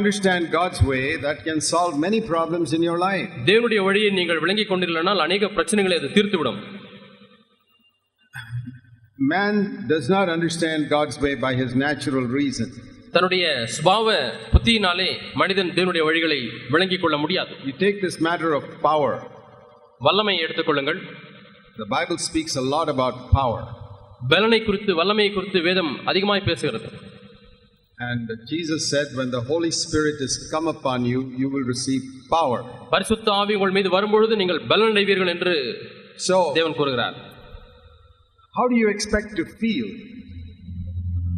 understand God's way, that can solve many problems in your life. தேவனுடைய வழியை நீங்கள் விளங்கிக் கொண்டீர்களானால் அநேக பிரச்சனைகளை அது தீர்த்துவிடும் Man does not understand God's way by his natural reason. தன்னுடைய சுபாவ புத்தியினாலே மனிதன் தேவனுடைய வழிகளை விளங்கிக் கொள்ள முடியாது You take this matter of power. வல்லமையை எடுத்துக்கொள்ளுங்கள் The Bible speaks a lot about power. பலனை குறித்து வல்லமையை குறித்து வேதம் அதிகமாய் பேசுகிறது And Jesus said, when the Holy Spirit is come upon you, you will receive power. பரிசுத்த ஆவி உங்கள் மீது வரும்பொழுது நீங்கள் பலன் அடைவீர்கள் என்று So, தேவன் கூறுகிறார் how do you expect to feel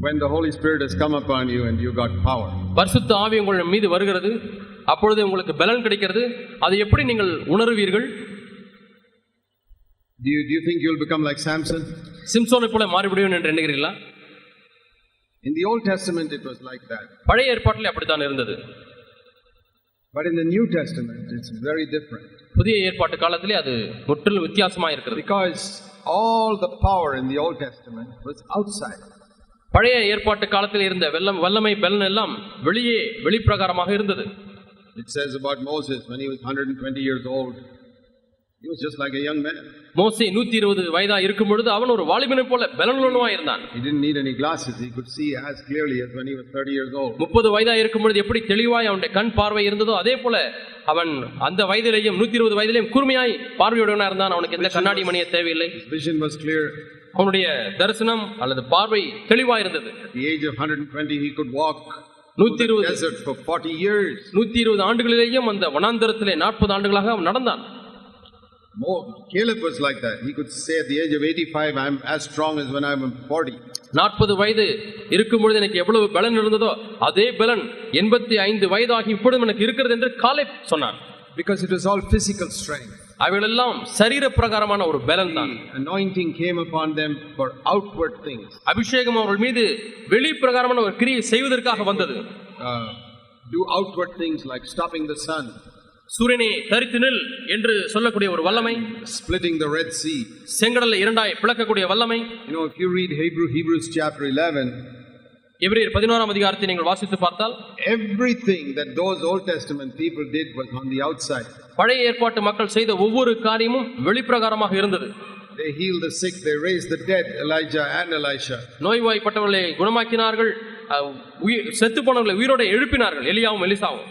when the Holy Spirit has come upon you and you got power? பரிசுத்த ஆவி உங்கள் மீது வருகிறது அப்பொழுது உங்களுக்கு பலன் கிடைக்கிறது அதை எப்படி நீங்கள் உணருவீர்கள் Do you, do you think you'll become like Samson? சிம்சோனை போல மாறிவிடுவேன் என்று எண்ணுகிறீர்களா In the Old Testament, it was like that. பழைய ஏற்பாட்டில் அப்படித்தான் இருந்தது But in the New Testament, it's very different. புதிய ஏற்பாட்டு காலத்திலே அது முற்றிலும் வித்தியாசமா இருக்கிறது Because all the power in the Old Testament was outside. பழைய ஏற்பாட்டு காலத்தில் இருந்த வெள்ளம் வல்லமை பலன் எல்லாம் வெளியே வெளிப்பிரகாரமாக இருந்தது It says about Moses when he was 120 years old, he was just like a young man. மோசே நூத்தி இருபது வயதா இருக்கும் பொழுது அவன் ஒரு வாலிபனை போல பலனுள்ளவா இருந்தான் He didn't need any glasses. He could see as clearly as when he was 30 years old. முப்பது வயதா இருக்கும் பொழுது எப்படி தெளிவாய் அவனுடைய கண் பார்வை இருந்ததோ அதே போல அவன் அந்த வயதிலேயும் நூத்தி இருபது வயதிலேயும் கூர்மையாய் பார்வையுடனா இருந்தான் அவனுக்கு எந்த கண்ணாடி மணிய தேவையில்லை His vision was clear. அவனுடைய தரிசனம் அல்லது பார்வை தெளிவா இருந்தது At the age of 120, he could walk நூத்தி இருபது for 40 years. நூத்தி இருபது ஆண்டுகளிலேயும் அந்த வனாந்தரத்திலே நாற்பது ஆண்டுகளாக அவன் நடந்தான் More, Caleb was like that. He could say at the age of 85, I'm as strong as when I'm 40. நாற்பது வயது இருக்கும் பொழுது எனக்கு எவ்வளவு பலன் இருந்ததோ அதே பலன் எண்பத்தி ஐந்து வயதாகி இப்பொழுதும் எனக்கு இருக்கிறது என்று காலை சொன்னான் Because it was all physical strength. அவைகளெல்லாம் சரீர பிரகாரமான ஒரு பலன் தான் anointing came upon them for outward things. அபிஷேகம் அவர்கள் மீது வெளி பிரகாரமான ஒரு கிரியை செய்வதற்காக வந்தது Uh, do outward things like stopping the sun, சூரியனை தரித்து நில் என்று சொல்லக்கூடிய ஒரு வல்லமை splitting the Red Sea. செங்கடலை இரண்டாய் பிளக்கக்கூடிய வல்லமை You know, if you read Hebrew, Hebrews chapter 11, எபிரேயர் பதினோராம் அதிகாரத்தை நீங்கள் வாசித்து பார்த்தால் everything that those Old Testament people did was on the outside. பழைய ஏற்பாட்டு மக்கள் செய்த ஒவ்வொரு காரியமும் வெளிப்பிரகாரமாக இருந்தது They healed the sick, they raised the dead, Elijah and Elisha. நோய்வாய்ப்பட்டவர்களை குணமாக்கினார்கள் செத்து போனவர்களை உயிரோட எழுப்பினார்கள் எலியாவும் எலிசாவும்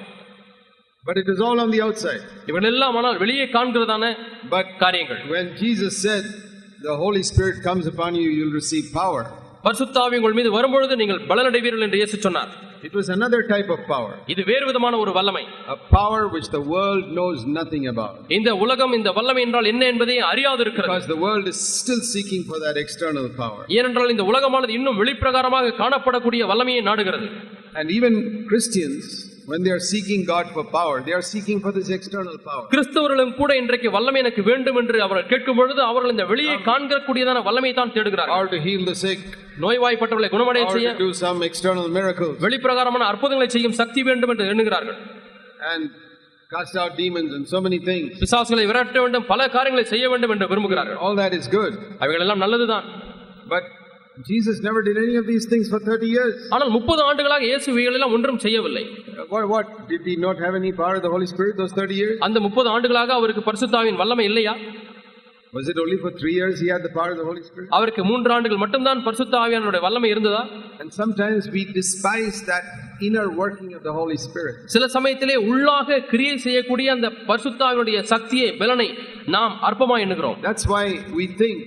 But it was all on the outside. இவர்கள் எல்லாம் ஆனால் வெளியே காண்கிறதான But காரியங்கள் when Jesus said, The Holy Spirit comes upon you, you'll receive power, பரிசுத்தாவி உங்கள் மீது வரும்பொழுது நீங்கள் பலனடைவீர்கள் என்று இயேசு சொன்னார் it was another type of power. இது வேறு விதமான ஒரு வல்லமை A power which the world knows nothing about. இந்த உலகம் இந்த வல்லமை என்றால் என்ன என்பதை அறியாது இருக்கிறது Because the world is still seeking for that external power. ஏனென்றால் இந்த உலகமானது இன்னும் வெளிப்பிரகாரமாக காணப்படக்கூடிய வல்லமையை நாடுகிறது And even Christians, when they are seeking God for power, they are seeking for this external power. கிறிஸ்தவர்களும் கூட இன்றைக்கு வல்லமை எனக்கு வேண்டும் என்று அவர்கள் கேட்கும் பொழுது அவர்கள் இந்த வெளியே காண்கக்கூடியதான வல்லமையை தான் தேடுகிறார்கள் Power to heal the sick, நோய்வாய்ப்பட்டவர்களை குணமடைய power செய்ய to do some external miracles, வெளிப்பிரகாரமான அற்புதங்களை செய்யும் சக்தி வேண்டும் என்று எண்ணுகிறார்கள் and cast out demons and so many things. பிசாசுகளை விரட்ட வேண்டும் பல காரியங்களை செய்ய வேண்டும் என்று விரும்புகிறார்கள் All that is good. அவைகள் எல்லாம் நல்லதுதான் But Jesus never did any of these things for 30 years. ஆனால் முப்பது ஆண்டுகளாக இயேசு இவைகள் எல்லாம் ஒன்றும் செய்யவில்லை What, what? Did he not have any power of the Holy Spirit those 30 years? அந்த முப்பது ஆண்டுகளாக அவருக்கு பரிசுத்தாவின் வல்லமை இல்லையா Was it only for three years he had the power of the Holy Spirit? அவருக்கு மூன்று ஆண்டுகள் மட்டும்தான் பரிசுத்த ஆவியானுடைய வல்லமை இருந்ததா And sometimes we despise that inner working of the Holy Spirit. சில சமயத்திலே உள்ளாக கிரியை செய்யக்கூடிய அந்த பரிசுத்தாவினுடைய சக்தியை பலனை நாம் அற்பமா எண்ணுகிறோம் That's why we think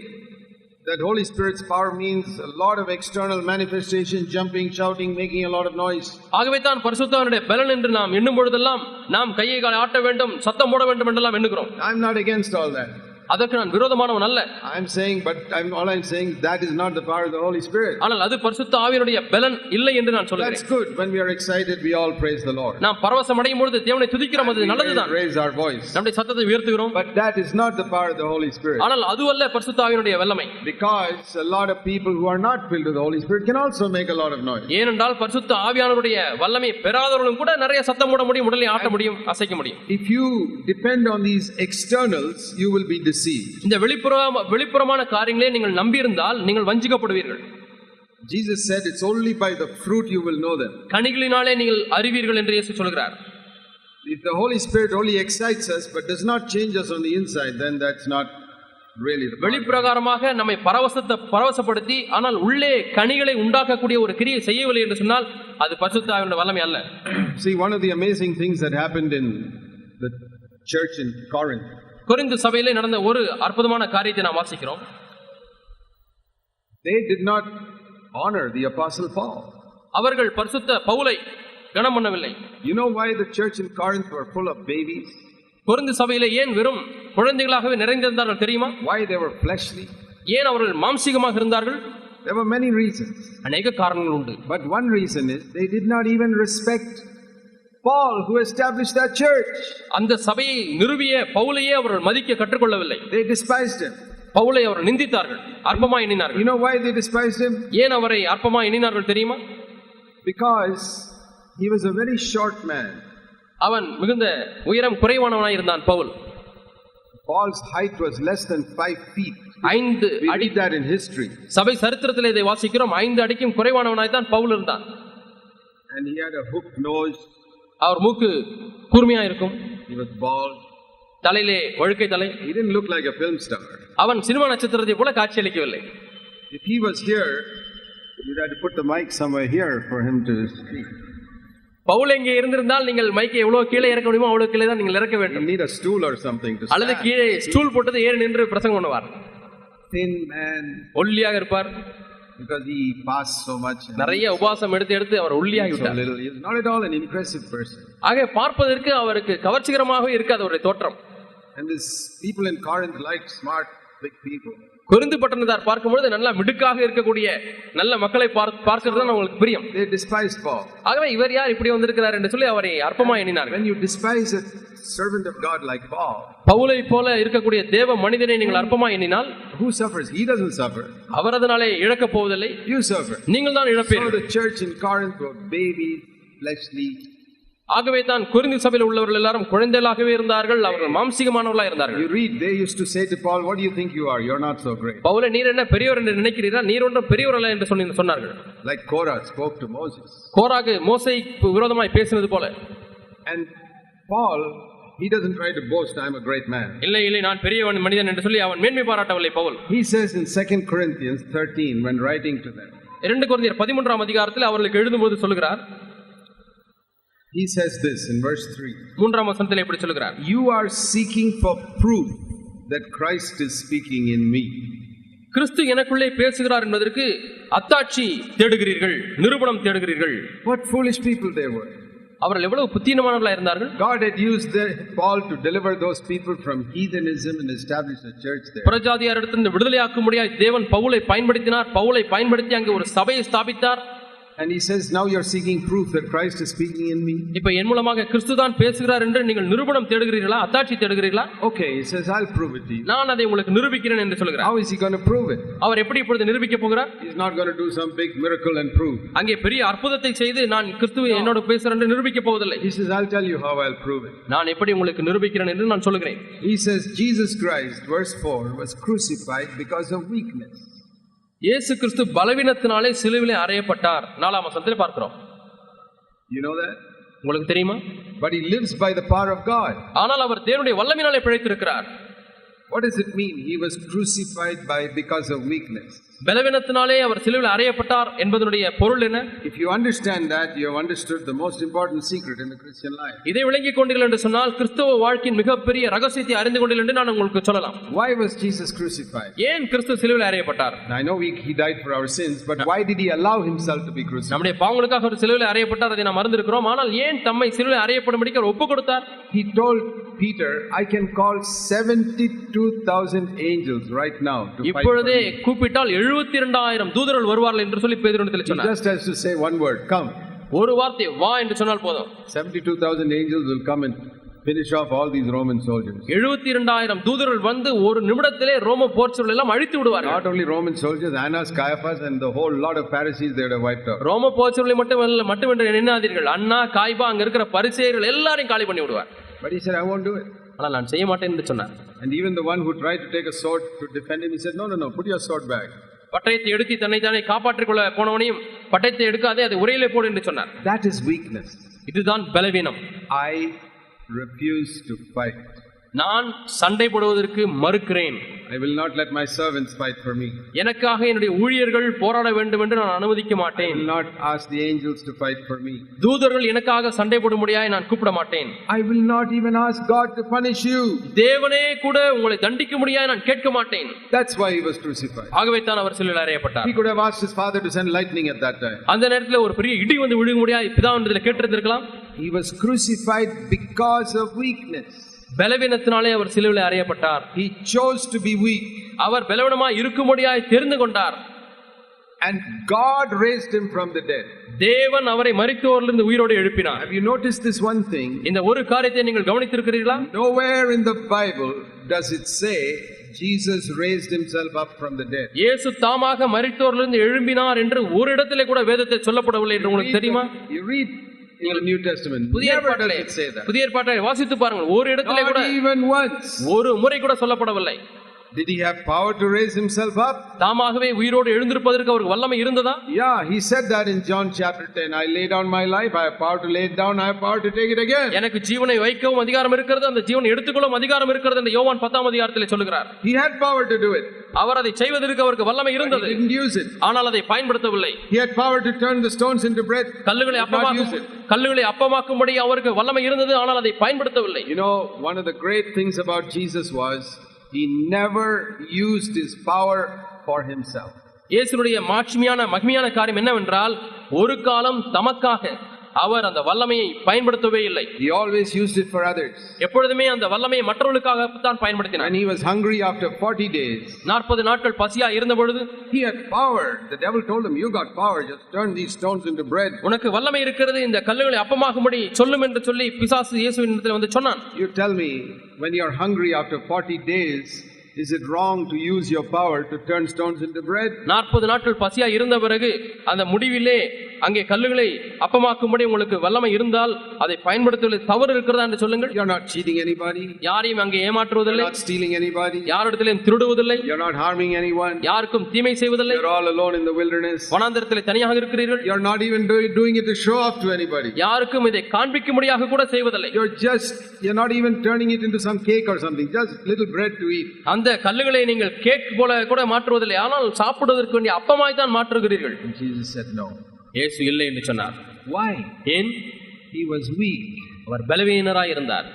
that Holy Spirit's power means a lot of external manifestation, jumping, shouting, making a lot of noise. ஆகவே தான் பரிசுத்தாவினுடைய பலன் என்று நாம் எண்ணும் பொழுதெல்லாம் நாம் கையை காலை ஆட்ட வேண்டும் சத்தம் போட வேண்டும் என்றெல்லாம் எண்ணுகிறோம் I'm not against all that. அதற்கு நான் விரோதமானவன் அல்ல I'm saying, but I'm, all I'm saying is that is not the power of the Holy Spirit. ஆனால் அது பரிசுத்த ஆவியினுடைய பலன் இல்லை என்று நான் That's சொல்கிறேன் good. When we are excited, we all praise the Lord. நாம் பரவசம் அடையும் பொழுது தேவனை துதிக்கிறோம் அது We நல்லதுதான் raise our voice. நம்முடைய சத்தத்தை உயர்த்துகிறோம் But that is not the power of the Holy Spirit. ஆனால் அதுவல்ல பரிசுத்த ஆவியினுடைய வல்லமை Because a lot of people who are not filled with the Holy Spirit can also make a lot of noise. ஏனென்றால் பரிசுத்த ஆவியானவருடைய வல்லமை பெறாதவர்களும் கூட நிறைய சத்தம் போட முடியும் உடலை ஆட்ட முடியும் அசைக்க முடியும் If you depend on these externals, you will be deceived. இந்த வெளிப்புற வெளிப்புறமான காரியங்களே நீங்கள் நம்பியிருந்தால் நீங்கள் வஞ்சிக்கப்படுவீர்கள் Jesus said, It's only by the fruit you will know them. கனிகளினாலே நீங்கள் அறிவீர்கள் என்று இயேசு சொல்கிறார் If the Holy Spirit only excites us but does not change us on the inside, then that's not really the. வெளிப்பிரகாரமாக நம்மை பரவசத்தை பரவசப்படுத்தி ஆனால் உள்ளே கனிகளை உண்டாக்கக்கூடிய ஒரு கிரியை செய்யவில்லை என்று சொன்னால் அது பசுத்தாவின் வல்லமை அல்ல See, one of the amazing things that happened in the church in Corinth, கொரிந்து சபையிலே நடந்த ஒரு அற்புதமான காரியத்தை நாம் வாசிக்கிறோம் they did not honor the Apostle Paul. அவர்கள் பரிசுத்த பவுலை கனம் பண்ணவில்லை You know why the church in Corinth were full of babies? Corinth சபையிலே ஏன் வெறும் குழந்தைகளாகவே நிறைந்திருந்தார்கள் தெரியுமா Why they were fleshly? ஏன் அவர்கள் மாம்சீகமாக இருந்தார்கள் There were many reasons. அநேக காரணங்கள் உண்டு But one reason is they did not even respect Paul, who established that church. அந்த சபையை நிறுவிய பவுலையே அவர்கள் மதிக்க கற்றுக்கொள்ளவில்லை They despised him. பவுலை அவர்கள் நிந்தித்தார்கள் அற்பமா You எண்ணினார்கள் know why they despised him? ஏன் அவரை அற்பமா எண்ணினார்கள் தெரியுமா Because he was a very short man. அவன் மிகுந்த உயரம் குறைவானவனாய் இருந்தான் Pavul Paul's height was less than five feet. ஐந்து அடி that in history. சபை சரித்திரத்தில் இதை வாசிக்கிறோம் ஐந்து அடிக்கும் குறைவானவனாய் தான் பவுல் இருந்தான் And he had a hooked nose. அவர் மூக்கு கூர்மையா இருக்கும் He was bald. தலையிலே வழுக்கை தலை He didn't look like a film star. அவன் சினிமா நட்சத்திரத்தை போல காட்சியளிக்கவில்லை If he was here, you'd have to put the mic somewhere here for him to speak. Pavul இங்கே இருந்திருந்தால் நீங்கள் மைக்கை எவ்வளவு கீழே இறக்க முடியுமோ அவ்வளவு கீழே தான் நீங்கள் இறக்க வேண்டும் need a stool or something to அல்லது. கீழே ஸ்டூல் போட்டது ஏறி நின்று பிரசங்கம் பண்ணுவார் Thin man, ஒல்லியாக இருப்பார் because he passed so much. and நிறைய உபாசம் எடுத்து எடுத்து அவர் ஒல்லியாகி so விட்டார் little. He's not at all an impressive person. ஆக பார்ப்பதற்கு அவருக்கு கவர்ச்சிகரமாகவே இருக்காது அவருடைய தோற்றம் And these people in Corinth like smart, big people. கொருந்து பட்டணத்தார் பார்க்கும்பொழுது நல்லா மிடுக்காக இருக்கக்கூடிய நல்ல மக்களை பார்க்- பார்க்கிறது தான் அவங்களுக்கு பிரியம் They despised Paul. ஆகவே இவர் யார் இப்படி வந்திருக்கிறார் என்று சொல்லி அவரை அற்பமா எண்ணினார்கள் When you despise a servant of God like Paul, பவுலை போல இருக்கக்கூடிய தேவ மனிதனை நீங்கள் அற்பமா எண்ணினால் who suffers? He doesn't suffer. அவர் அதனாலே இழக்கப் போவதில்லை You suffer. நீங்கள் தான் So இழப்பீர்கள் the church in Corinth were babies, fleshly. ஆகவே தான் குறிந்தி சபையில் உள்ளவர்கள் எல்லாரும் குழந்தைகளாகவே இருந்தார்கள் அவர்கள் மாம்சீகமானவர்களாக இருந்தார்கள் You read, they used to say to Paul, What do you think you are? You're not so great. பவுலை நீர் என்ன பெரியவர் என்று நினைக்கிறீரா நீர் ஒன்றும் பெரியவர் அல்ல என்று சொல்லி சொன்னார்கள் Like Korah spoke to Moses. கோராகு மோசைக்கு விரோதமாய் பேசினது போல And Paul, he doesn't try to boast, I'm a great man. இல்லை இல்லை நான் பெரியவன் மனிதன் என்று சொல்லி அவன் மேன்மை பாராட்டவில்லை Pavul He says in 2 Corinthians 13, when writing to them, இரண்டு குழந்தையர் பதிமூன்றாம் அதிகாரத்தில் அவர்களுக்கு எழுதும்போது சொல்லுகிறார் he says this in verse 3 மூன்றாம் வசனத்தில் இப்படி சொல்லுகிறார் You are seeking for proof that Christ is speaking in me. கிறிஸ்து எனக்குள்ளே பேசுகிறார் என்பதற்கு அத்தாட்சி தேடுகிறீர்கள் நிரூபணம் தேடுகிறீர்கள் What foolish people they were. அவர்கள் எவ்வளவு புத்தீனமானவர்களாக இருந்தார்கள்? God had used the, Paul to deliver those people from heathenism and establish a church there. புறஜாதியாரிடத்திலிருந்து விடுதலையாக்கும் முடியாய் தேவன் பவுலை பயன்படுத்தினார். பவுலை பயன்படுத்தி அங்கு ஒரு சபையை ஸ்தாபித்தார். And he says, Now you're seeking proof that Christ is speaking in me. இப்ப என் மூலமாக கிறிஸ்து தான் பேசுகிறார் என்று நீங்கள் நிரூபணம் தேடுகிறீர்களா அத்தாட்சி தேடுகிறீர்களா Okay, he says, I'll prove it to you. நான் அதை உங்களுக்கு நிரூபிக்கிறேன் என்று சொல்கிறார் How is he going to prove it? அவர் எப்படி இப்பொழுது நிரூபிக்க போகிறார் He's not going to do some big miracle and prove. அங்கே பெரிய அற்புதத்தை செய்து நான் கிறிஸ்துவை என்னோட பேசுறேன் என்று நிரூபிக்க போவதில்லை He says, I'll tell you how I'll prove it. நான் எப்படி உங்களுக்கு நிரூபிக்கிறேன் என்று நான் சொல்லுகிறேன் He says, Jesus Christ, verse 4, was crucified because of weakness. இயேசு கிறிஸ்து பலவீனத்தினாலே சிலுவிலே அறையப்பட்டார் நாலாம் வசனத்தில் பார்க்கிறோம் You know that? உங்களுக்கு தெரியுமா But he lives by the power of God. ஆனால் அவர் தேவனுடைய வல்லமினாலே பிழைத்திருக்கிறார் What does it mean? He was crucified by because of weakness. பலவீனத்தினாலே அவர் சிலுவிலே அறையப்பட்டார் என்பதனுடைய பொருள் என்ன If you understand that, you have understood the most important secret in the Christian life. இதை விளங்கிக் கொண்டீர்கள் என்று சொன்னால் கிறிஸ்தவ வாழ்க்கையின் மிகப்பெரிய ரகசியத்தை அறிந்து கொண்டீர்கள் என்று நான் உங்களுக்கு சொல்லலாம் Why was Jesus crucified? ஏன் கிறிஸ்து சிலுவிலே அறையப்பட்டார் I know he, he died for our sins, but why did he allow himself to be crucified? நம்முடைய பாவங்களுக்காக ஒரு சிலுவிலே அறையப்பட்டார் அதை நாம் மறந்திருக்கிறோம் ஆனால் ஏன் தம்மை சிலுவிலே அறையப்படும்படிக்கு அவர் ஒப்பு கொடுத்தார் He told Peter, I can call 72,000 angels right now to இப்பொழுதே. கூப்பிட்டால் எழுபத்தி இரண்டாயிரம் தூதர்கள் வருவார்கள் என்று சொல்லி பேதுருவத்தில் He சொன்னார் just has to say one word, come. ஒரு வார்த்தை வா என்று சொன்னால் போதும் 72,000 angels will come and finish off all these Roman soldiers. எழுபத்தி இரண்டாயிரம் தூதர்கள் வந்து ஒரு நிமிடத்திலே ரோம போர்ச்சொல் எல்லாம் அழித்து விடுவார்கள் Not only Roman soldiers, Annas, Caiaphas, and the whole lot of Pharisees they would have wiped out. ரோம போர்ச்சொல்லை மட்டும் இல்ல- மட்டுமென்று எண்ணாதீர்கள் அண்ணா காய்பா அங்க இருக்கிற பரிசேயர்கள் எல்லாரையும் காலி பண்ணி விடுவார் But he said, I won't do it. ஆனால் நான் செய்ய மாட்டேன் என்று சொன்னார் And even the one who tried to take a sword to defend him, he said, No, no, no, put your sword back. பட்டயத்தை எடுத்து தன்னைத்தானே காப்பாற்றிக் கொள்ள போனவனையும் பட்டயத்தை எடுக்காதே அதை உரையிலே போடு என்று சொன்னார் That is weakness. இதுதான் பலவீனம் I refuse to fight. நான் சண்டை போடுவதற்கு மறுக்கிறேன் I will not let my servants fight for me. எனக்காக என்னுடைய ஊழியர்கள் போராட வேண்டும் என்று நான் அனுமதிக்க மாட்டேன் not ask the angels to fight for me. தூதர்கள் எனக்காக சண்டை போடும்படியாய் நான் கூப்பிட மாட்டேன் I will not even ask God to punish you. தேவனே கூட உங்களை தண்டிக்க முடியாய் நான் கேட்க மாட்டேன் That's why he was crucified. ஆகவே தான் அவர் சிலையில் அறையப்பட்டார் He could have asked his father to send lightning at that time. அந்த நேரத்தில் ஒரு பெரிய இடி வந்து விழுக முடியாது பிதாவினத்தில் கேட்டிருந்திருக்கலாம் He was crucified because of weakness. பலவீனத்தினாலே அவர் சிலுவையில் அறையப்பட்டார் He chose to be weak. அவர் பலவீனமாய் இருக்கும்படியாய் தெரிந்து கொண்டார் And God raised him from the dead. தேவன் அவரை மரித்தோரிலிருந்து உயிரோடு எழுப்பினார் Have you noticed this one thing? இந்த ஒரு காரியத்தை நீங்கள் கவனித்திருக்கிறீர்களா Nowhere in the Bible does it say Jesus raised himself up from the dead. இயேசு தாமாக மரித்தோரிலிருந்து எழும்பினார் என்று ஒரு இடத்திலே கூட வேதத்தில் சொல்லப்படவில்லை என்று உங்களுக்கு தெரியுமா You read the New Testament. புதிய ஏற்பாட்டிலே. புதிய ஏற்பாட்டை வாசித்து பாருங்கள் ஒரு இடத்திலே கூட. ஒரு முறை கூட சொல்லப்படவில்லை Did he have power to raise himself up? தாமாகவே உயிரோடு எழுந்திருப்பதற்கு அவருக்கு வல்லமை இருந்ததா Yeah, he said that in John chapter 10. I lay down my life, I have power to lay it down, I have power to take it again. எனக்கு ஜீவனை வைக்கவும் அதிகாரம் இருக்கிறது அந்த ஜீவனை எடுத்துக்கொள்ளவும் அதிகாரம் இருக்கிறது என்று யோவான் பத்தாம் அதிகாரத்திலே சொல்லுகிறார் He had power to do it. அவர் அதை செய்வதற்கு அவருக்கு வல்லமை He இருந்தது didn't use it. ஆனால் அதை பயன்படுத்தவில்லை He had power to turn the stones into bread. கல்லுகளை Did not அப்பமாக்கும் use it. கல்லுகளை அப்பமாக்கும்படி அவருக்கு வல்லமை இருந்தது ஆனால் அதை பயன்படுத்தவில்லை You know, one of the great things about Jesus was he never used his power for himself. இயேசுனுடைய மாட்சிமையான மகிமையான காரியம் என்னவென்றால் ஒரு காலம் தமக்காக அவர் அந்த வல்லமையை பயன்படுத்தவே இல்லை He always used it for others. எப்பொழுதுமே அந்த வல்லமையை மற்றவர்களுக்காக தான் பயன்படுத்தினார் When he was hungry after 40 days, நாற்பது நாட்கள் பசியா இருந்த பொழுது he had power. The devil told him, You got power, just turn these stones into bread. உனக்கு வல்லமை இருக்கிறது இந்த கல்லுகளை அப்பமாகும்படி சொல்லும் என்று சொல்லி பிசாசு இயேசுவின் இடத்தில் வந்து சொன்னான் You tell me, when you're hungry after 40 days, is it wrong to use your power to turn stones into bread? நாற்பது நாட்கள் பசியா இருந்த பிறகு அந்த முடிவிலே அங்கே கல்லுகளை அப்பமாக்கும்படி உங்களுக்கு வல்லமை இருந்தால் அதை பயன்படுத்துவதில் தவறு இருக்கிறதா என்று சொல்லுங்கள் You're not cheating anybody, யாரையும் அங்கே ஏமாற்றுவதில்லை not stealing anybody, யாரிடத்திலையும் திருடுவதில்லை you're not harming anyone, யாருக்கும் தீமை செய்வதில்லை you're all alone in the wilderness. வனாந்தரத்திலே தனியாக இருக்கிறீர்கள் You're not even do- doing it to show off to anybody. யாருக்கும் இதை காண்பிக்கும்படியாக கூட செய்வதில்லை You're just, you're not even turning it into some cake or something, just little bread to eat. அந்த கல்லுகளை நீங்கள் cake போல கூட மாற்றுவதில்லை ஆனால் சாப்பிடுவதற்கு வேண்டிய அப்பமாய் தான் மாற்றுகிறீர்கள் Jesus said, No. இயேசு இல்லை என்று சொன்னார் Why? ஏன் He was weak. அவர் பலவீனராய் இருந்தார்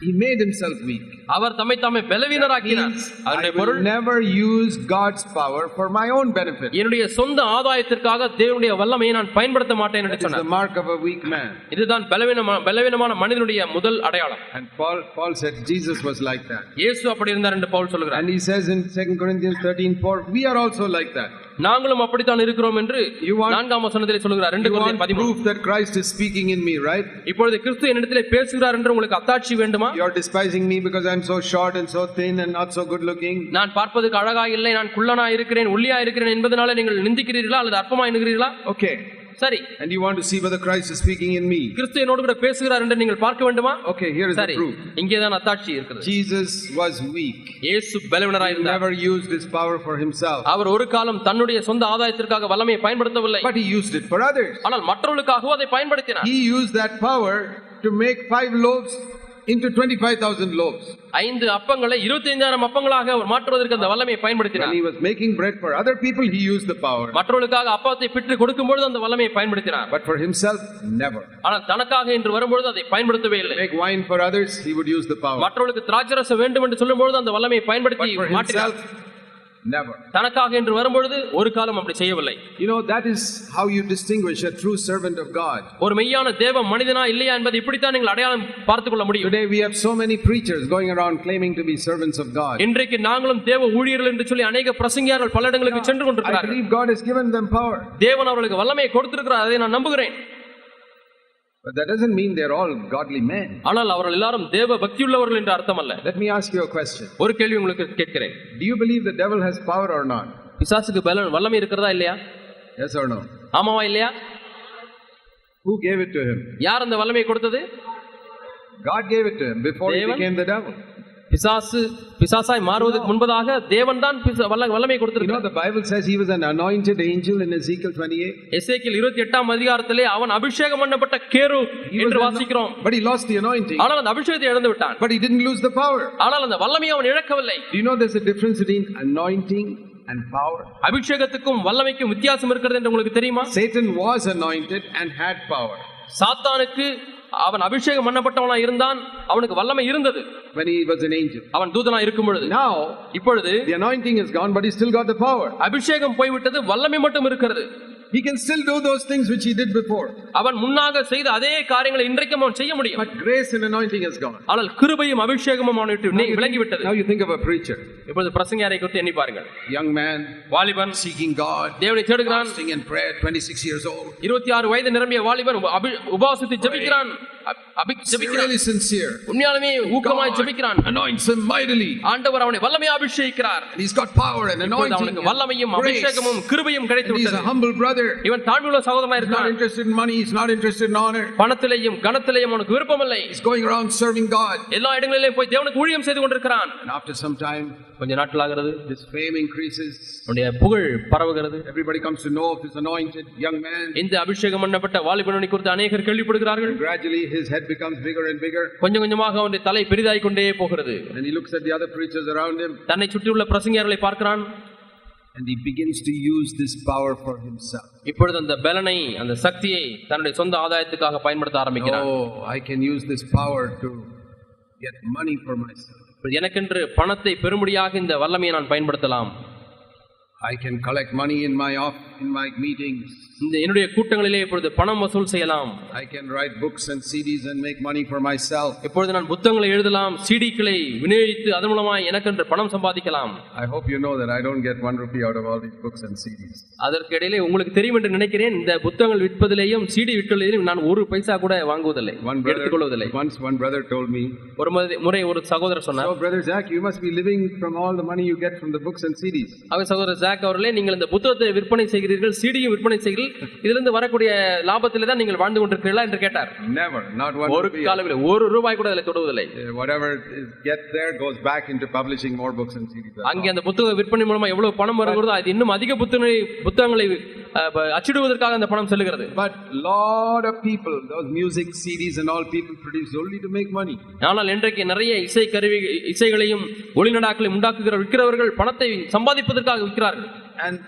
He made himself weak. அவர் தம்மை தாமே பலவீனராக்கினார் அதனுடைய பொருள் never use God's power for my own benefit. என்னுடைய சொந்த ஆதாயத்திற்காக தேவனுடைய வல்லமையை நான் பயன்படுத்த மாட்டேன் என்று the சொன்னார் mark of a weak man. இதுதான் பலவீனமான பலவீனமான மனிதனுடைய முதல் அடையாளம் And Paul, Paul said Jesus was like that. இயேசு அப்படி இருந்தார் என்று பவுல் சொல்கிறார் And he says in 2 Corinthians 13 4, we are also like that. நாங்களும் அப்படித்தான் இருக்கிறோம் என்று You நான்காம் வசனத்திலே சொல்கிறார் ரெண்டு You கொரிந்தியர் பதிமூணு that Christ is speaking in me, right? இப்பொழுது கிறிஸ்து என்னிடத்திலே பேசுகிறார் என்று உங்களுக்கு அத்தாட்சி வேண்டுமா You're despising me because I'm so short and so thin and not so good looking. நான் பார்ப்பதற்கு அழகா இல்லை நான் குள்ளனா இருக்கிறேன் ஒல்லியா இருக்கிறேன் என்பதனால நீங்கள் நிந்திக்கிறீர்களா அல்லது அற்பமா எண்ணுகிறீர்களா Okay. சரி And you want to see whether Christ is speaking in me. கிறிஸ்து என்னோடு கூட பேசுகிறார் என்று நீங்கள் பார்க்க வேண்டுமா Okay, here is the proof. இங்கேதான் அத்தாட்சி இருக்கிறது Jesus was weak. இயேசு பலவீனராய் இருந்தார் never used his power for himself, அவர் ஒரு காலம் தன்னுடைய சொந்த ஆதாயத்திற்காக வல்லமையை பயன்படுத்தவில்லை but he used it for others. ஆனால் மற்றவர்களுக்காகவும் அதை பயன்படுத்தினார் He used that power to make five loaves into 25,000 loaves. ஐந்து அப்பங்களை இருபத்தி ஐந்தாயிரம் அப்பங்களாக அவர் மாற்றுவதற்கு அந்த வல்லமையை பயன்படுத்தினார் he was making bread for other people, he used the power. மற்றவர்களுக்காக அப்பத்தை பிற்று கொடுக்கும்பொழுது அந்த வல்லமையை பயன்படுத்தினார் But for himself, never. ஆனால் தனக்காக என்று வரும்பொழுது அதை பயன்படுத்தவே இல்லை Make wine for others, he would use the power. மற்றவர்களுக்கு திராட்சரசம் வேண்டும் என்று சொல்லும்பொழுது அந்த வல்லமையை பயன்படுத்தி மாற்றினார் never. தனக்காக என்று வரும்பொழுது ஒரு காலம் அப்படி செய்யவில்லை You know, that is how you distinguish a true servant of God. ஒரு மெய்யான தேவ மனிதனா இல்லையா என்பதை இப்படித்தான் நீங்கள் அடையாளம் பார்த்துக் கொள்ள முடியும் Today, we have so many preachers going around claiming to be servants of God. இன்றைக்கு நாங்களும் தேவ ஊழியர்கள் என்று சொல்லி அநேக பிரசங்கியார்கள் பல இடங்களுக்கு சென்று I கொண்டிருக்கிறார்கள் believe God has given them power. தேவன் அவர்களுக்கு வல்லமையை கொடுத்திருக்கிறார் அதை நான் நம்புகிறேன் But that doesn't mean they're all godly men. ஆனால் அவர்கள் எல்லாரும் தேவ பக்தியுள்ளவர்கள் என்று அர்த்தம் அல்ல Let me ask you a question. ஒரு கேள்வி உங்களுக்கு கேட்கிறேன் Do you believe the devil has power or not? பிசாசுக்கு பல வல்லமை இருக்கிறதா இல்லையா Yes or no? ஆமாவா இல்லையா Who gave it to him? யார் அந்த வல்லமையை கொடுத்தது God gave it to him before he became the devil. பிசாசு பிசாசாய் மாறுவதற்கு முன்பதாக தேவன் தான் வல்ல வல்லமை கொடுத்திருக்கிறார் the Bible says he was an anointed angel in Ezekiel 28. எசேக்கியேல் இருபத்தி எட்டாம் அதிகாரத்திலே அவன் அபிஷேகம் பண்ணப்பட்ட கேரு என்று வாசிக்கிறோம் but he lost the anointing. ஆனால் அந்த அபிஷேகத்தை இழந்து விட்டான் But he didn't lose the power. ஆனால் அந்த வல்லமையை அவன் இழக்கவில்லை Do you know there's a difference between anointing and power? அபிஷேகத்துக்கும் வல்லமைக்கும் வித்தியாசம் இருக்கிறது என்று உங்களுக்கு தெரியுமா Satan was anointed and had power சாத்தானுக்கு அவன் அபிஷேகம் பண்ணப்பட்டவனா இருந்தான் அவனுக்கு வல்லமை இருந்தது when he was an angel. அவன் தூதனா இருக்கும் பொழுது Now, இப்பொழுது the anointing is gone, but he still got the power. அபிஷேகம் போய்விட்டது வல்லமை மட்டும் இருக்கிறது He can still do those things which he did before. அவன் முன்னாக செய்த அதே காரியங்களை இன்றைக்கும் அவன் செய்ய முடியும் But grace and anointing is gone. ஆனால் கிருபையும் அபிஷேகமும் அவனை விட்டு நீ- விலகிவிட்டது Now you think of a preacher, இப்பொழுது பிரசங்கியாரை குறித்து எண்ணி பாருங்கள் young man வாலிபன் seeking God, தேவனை தேடுகிறான் fasting and prayer, 26 years old. இருபத்தி ஆறு வயது நிரம்பிய வாலிபன் உப- அபி- உபவாசித்து ஜெபிக்கிறான் அபி- அபி- ஜெபிக்கிறான் Really sincere. உண்மையாலுமே ஊக்கமாய் ஜெபிக்கிறான் anoints him mightily. ஆண்டவர் அவனை வல்லமையா அபிஷேகிக்கிறார் And he's got power and இப்பொழுது anointing. அவனுக்கு and வல்லமையும் grace. அபிஷேகமும் கிருபையும் கிடைத்து And he's a விட்டது humble brother. இவன் தாழ்வுள்ள சகோதரனா He's not இருக்கிறான் interested in money. He's not interested in honor. பணத்திலேயும் கணத்திலேயும் அவனுக்கு விருப்பமில்லை He's going around serving God. எல்லா இடங்களிலும் போய் தேவனுக்கு ஊழியம் செய்து கொண்டிருக்கிறான் And after some time, கொஞ்ச நாட்கள் ஆகிறது his fame increases. அவனுடைய புகழ் பரவுகிறது Everybody comes to know of this anointed young man. இந்த அபிஷேகம் பண்ணப்பட்ட குறித்து அநேகர் கேள்விப்படுகிறார்கள் Gradually, his head becomes bigger and bigger. கொஞ்சம் கொஞ்சமாக அவனுடைய தலை பெரிதாய் கொண்டே போகிறது And he looks at the other preachers around him தன்னை சுற்றியுள்ள பிரசங்கியார்களை பார்க்கிறான் and he begins to use this power for himself. இப்பொழுது அந்த பலனை அந்த சக்தியை தன்னுடைய சொந்த ஆதாயத்துக்காக பயன்படுத்த ஆரம்பிக்கிறான் Oh, I can use this power to get money for myself. எனக்கென்று பணத்தை பெரும்படியாக இந்த வல்லமையை நான் பயன்படுத்தலாம் I can collect money in my off in my meetings. இந்த என்னுடைய கூட்டங்களிலே இப்பொழுது பணம் வசூல் செய்யலாம் I can write books and CDs and make money for myself. இப்பொழுது நான் புத்தகங்களை எழுதலாம் சிடிக்களை விநியோகித்து அதன் மூலமாய் எனக்கென்று பணம் சம்பாதிக்கலாம் I hope you know that I don't get one rupee out of all these books and CDs. அதற்கு இடையிலே உங்களுக்கு தெரியும் என்று நினைக்கிறேன் இந்த புத்தகங்கள் விற்பதிலேயும் சிடி விற்கிறதிலேயும் நான் ஒரு பைசா கூட வாங்குவதில்லை எடுத்துக்கொள்வதில்லை once one brother told me, ஒரு முறை- ஒரு சகோதரர் சொன்னார் "Oh, brother Zach, you must be living from all the money you get from the books and CDs." அவர் சகோதரர் ஜாக் அவர்களே நீங்கள் இந்த புத்தகத்தை விற்பனை செய்கிறீர்கள் சிடியும் விற்பனை செய்கிறீர்கள் இதிலிருந்து வரக்கூடிய லாபத்திலே தான் நீங்கள் வாழ்ந்து கொண்டிருக்கிறீர்களா என்று கேட்டார் Never, not one ஒரு rupee. காலவில் ஒரு ரூபாய் கூட அதில் தொடுவதில்லை Whatever is get there goes back into publishing more books and. That's அங்கே அந்த புத்தக விற்பனை மூலமா எவ்வளவு பணம் வருகிறதோ அது இன்னும் அதிக புத்தகங்களை புத்தகங்களை அச்சிடுவதற்காக அந்த பணம் செல்லுகிறது But lot of people, those music CDs and all people produce only to make money. ஆனால் இன்றைக்கு நிறைய இசை கருவி இசைகளையும் ஒளிநடாக்களையும் உண்டாக்குகிற விற்கிறவர்கள் பணத்தை சம்பாதிப்பதற்காக விற்கிறார்கள் And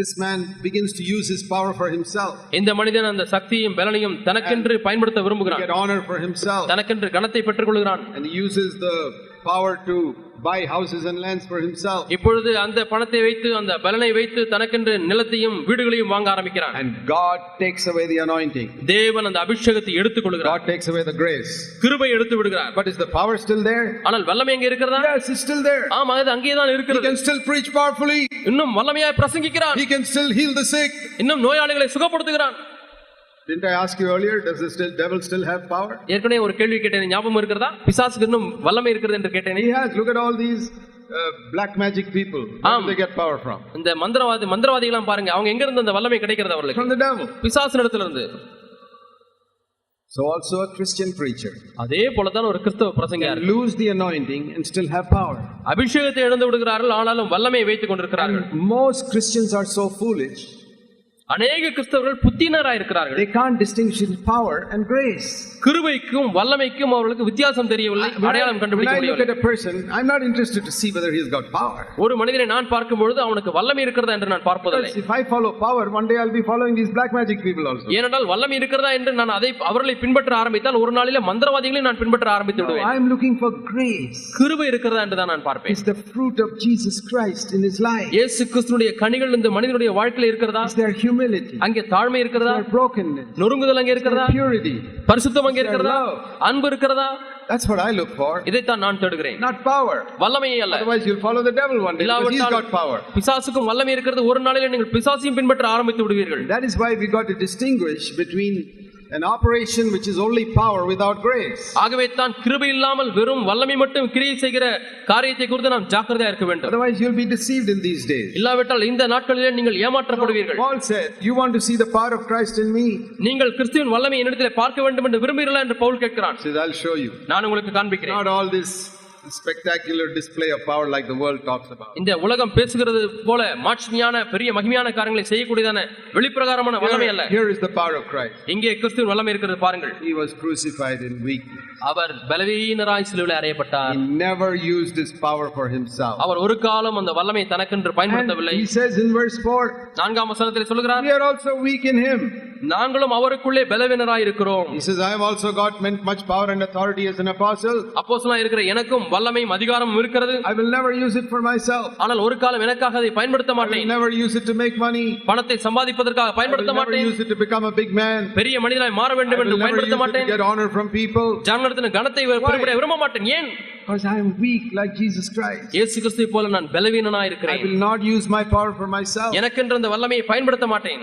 this man begins to use his power for himself, இந்த மனிதன் அந்த சக்தியும் பலனையும் தனக்கென்று பயன்படுத்த விரும்புகிறான் get honor for himself. தனக்கென்று கணத்தை பெற்றுக் கொள்கிறான் And he uses the power to buy houses and lands for himself. இப்பொழுது அந்த பணத்தை வைத்து அந்த பலனை வைத்து தனக்கென்று நிலத்தையும் வீடுகளையும் வாங்க ஆரம்பிக்கிறான் And God takes away the anointing. தேவன் அந்த அபிஷேகத்தை எடுத்துக் கொள்கிறார் God takes away the grace. கிருபை எடுத்து விடுகிறார் But is the power still there? ஆனால் வல்லமை எங்க இருக்கிறதா Yes, it's still there. ஆமா அது அங்கேதான் He இருக்கிறது can still preach powerfully. இன்னும் வல்லமையாய் பிரசங்கிக்கிறான் He can still heal the sick. இன்னும் நோயாளிகளை சுகப்படுத்துகிறான் Didn't I ask you earlier? Does the still devil still have power? ஏற்கனவே ஒரு கேள்வி கேட்டேன் ஞாபகம் இருக்கிறதா பிசாசுக்கு இன்னும் வல்லமை இருக்கிறது என்று கேட்டேனே He has. Look at all these uh, black magic people. Where Um. do they get power from? இந்த மந்திரவாதி மந்திரவாதிகளாம் பாருங்க அவங்க எங்க இருந்து அந்த வல்லமை கிடைக்கிறது அவர்களுக்கு From the devil. பிசாசு இடத்துல இருந்து So also a Christian preacher அதே போலதான் ஒரு கிறிஸ்தவ பிரசங்கியார் lose the anointing and still have power. அபிஷேகத்தை இழந்து விடுகிறார்கள் ஆனாலும் வல்லமையை வைத்துக் கொண்டிருக்கிறார்கள் Most Christians are so foolish. அநேக கிறிஸ்தவர்கள் புத்தினராய் இருக்கிறார்கள் They can't distinguish between power and grace. கிருபைக்கும் வல்லமைக்கும் அவர்களுக்கு வித்தியாசம் தெரியவில்லை I, அடையாளம் கண்டுபிடிக்க I look முடியவில்லை at a person, I'm not interested to see whether he's got power. ஒரு மனிதனை நான் பார்க்கும் பொழுது அவனுக்கு வல்லமை இருக்கிறதா என்று நான் பார்ப்பதில்லை if I follow power, one day I'll be following these black magic people also. ஏனென்றால் வல்லமை இருக்கிறதா என்று நான் அதை அவர்களை பின்பற்ற ஆரம்பித்தால் ஒரு நாளிலே மந்திரவாதிகளையும் நான் பின்பற்ற ஆரம்பித்து விடுவேன் I'm looking for grace. கிருபை இருக்கிறதா என்று தான் நான் பார்ப்பேன் It's the fruit of Jesus Christ in his life. இயேசு கிறிஸ்துனுடைய கனிகள் இந்த மனிதனுடைய வாழ்க்கையில இருக்கிறதா It's their humility, அங்கே தாழ்மை இருக்கிறதா brokenness, நொறுங்குதல் அங்கே இருக்கிறதா purity. பரிசுத்தம் அங்கே இருக்கிறதா அன்பு இருக்கிறதா That's what I look for, இதைத்தான் நான் தேடுகிறேன் not power. வல்லமையே அல்ல Otherwise, you'll follow the devil one day because he's got power. பிசாசுக்கும் வல்லமை இருக்கிறது ஒரு நாளிலே நீங்கள் பிசாசையும் பின்பற்ற ஆரம்பித்து விடுவீர்கள் That is why we got to distinguish between an operation which is only power without grace. ஆகவே தான் கிருபை இல்லாமல் வெறும் வல்லமை மட்டும் கிரியை செய்கிற காரியத்தை குறித்து நாம் ஜாக்கிரதையா இருக்க வேண்டும் Otherwise, you'll be deceived in these days. இல்லாவிட்டால் இந்த நாட்களிலே நீங்கள் ஏமாற்றப்படுவீர்கள் Paul said, You want to see the power of Christ in me? நீங்கள் கிறிஸ்துவின் வல்லமை என்னிடத்திலே பார்க்க வேண்டும் என்று விரும்புகிறீர்களா என்று பவுல் கேட்கிறான் says, I'll show you. நான் உங்களுக்கு காண்பிக்கிறேன் Not all this spectacular display of power like the world talks about. இந்த உலகம் பேசுகிறது போல மாட்சிமையான பெரிய மகிமையான காரியங்களை செய்யக்கூடியதான வெளிப்பிரகாரமான வல்லமை அல்ல Here, here is the power of Christ. இங்கே கிறிஸ்துவின் வல்லமை இருக்கிறது பாருங்கள் He was crucified in weakness. Our பலவீனராய் சிலுவிலே He அறையப்பட்டார் never used his power for himself. அவர் ஒரு காலம் அந்த வல்லமை தனக்கென்று And பயன்படுத்தவில்லை he says in verse 4, நான்காம் வசனத்தில் சொல்கிறார் we are also weak in him. நாங்களும் அவருக்குள்ளே பலவீனராய் இருக்கிறோம் He says, I have also got men- much power and authority as an apostle. அப்போஸ்தலனாய் இருக்கிற எனக்கும் வல்லமையும் அதிகாரமும் இருக்கிறது I will never use it for myself. ஆனால் ஒரு காலம் எனக்காக அதை பயன்படுத்த I will மாட்டேன் never use it to make money. பணத்தை சம்பாதிப்பதற்காக I will பயன்படுத்த never மாட்டேன் use it to become a big man. பெரிய மனிதனாய் மாற I வேண்டும் will என்று never use பயன்படுத்த it to மாட்டேன் get honor from people. ஜனங்களிடத்தில் கனத்தை பெருமையை விரும்ப மாட்டேன் ஏன் Because I am weak like Jesus Christ. இயேசு கிறிஸ்துவை போல நான் பலவீனனாய் I இருக்கிறேன் will not use my power for myself. எனக்கென்று அந்த வல்லமையை பயன்படுத்த மாட்டேன்